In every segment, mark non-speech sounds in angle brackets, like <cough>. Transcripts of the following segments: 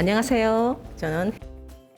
안녕하세요. 저는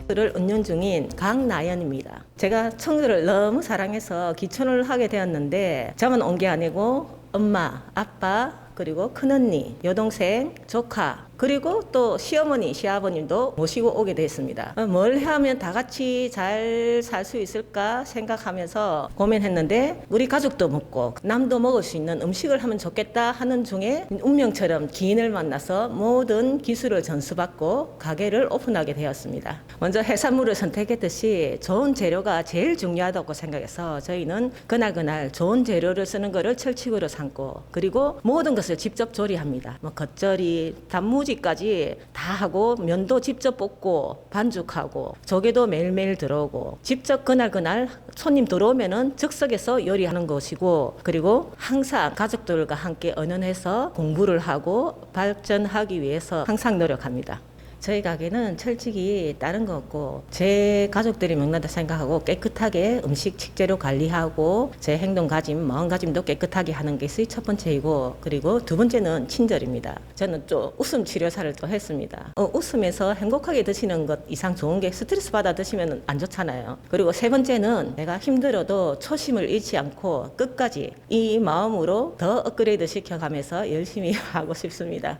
를 운영 중인 강나연입니다. 제가 청주를 너무 사랑해서 기촌을 하게 되었는데 저만 온 게 아니고 엄마, 아빠, 그리고 큰언니, 여동생, 조카, 그리고 또 시어머니, 시아버님도 모시고 오게 됐습니다. 어, 뭘 하면 다 같이 잘 살 수 있을까 생각하면서 고민했는데 우리 가족도 먹고 남도 먹을 수 있는 음식을 하면 좋겠다 하는 중에 운명처럼 기인을 만나서 모든 기술을 전수받고 가게를 오픈하게 되었습니다. 먼저 해산물을 선택했듯이 좋은 재료가 제일 중요하다고 생각해서 저희는 그날 그날 좋은 재료를 쓰는 것을 철칙으로 삼고 그리고 모든 것을 직접 조리합니다. 뭐 겉절이, 단무지까지 다 하고 면도 직접 볶고 반죽하고 조개도 매일매일 들어오고 직접 그날 그날 손님 들어오면은 즉석에서 요리하는 것이고 그리고 항상 가족들과 함께 언연해서 공부를 하고 발전하기 위해서 항상 노력합니다. 저희 가게는 철칙이 다른 거 없고 제 가족들이 먹는다 생각하고 깨끗하게 음식 식재료 관리하고 제 행동 가짐, 마음가짐도 깨끗하게 하는 것이 첫 번째이고 그리고 두 번째는 친절입니다. 저는 좀 웃음 치료사를 또 했습니다. 어, 웃으면서 행복하게 드시는 것 이상 좋은 게 스트레스 받아 드시면 안 좋잖아요. 그리고 세 번째는 내가 힘들어도 초심을 잃지 않고 끝까지 이 마음으로 더 업그레이드 시켜가면서 열심히 <laughs> 하고 싶습니다.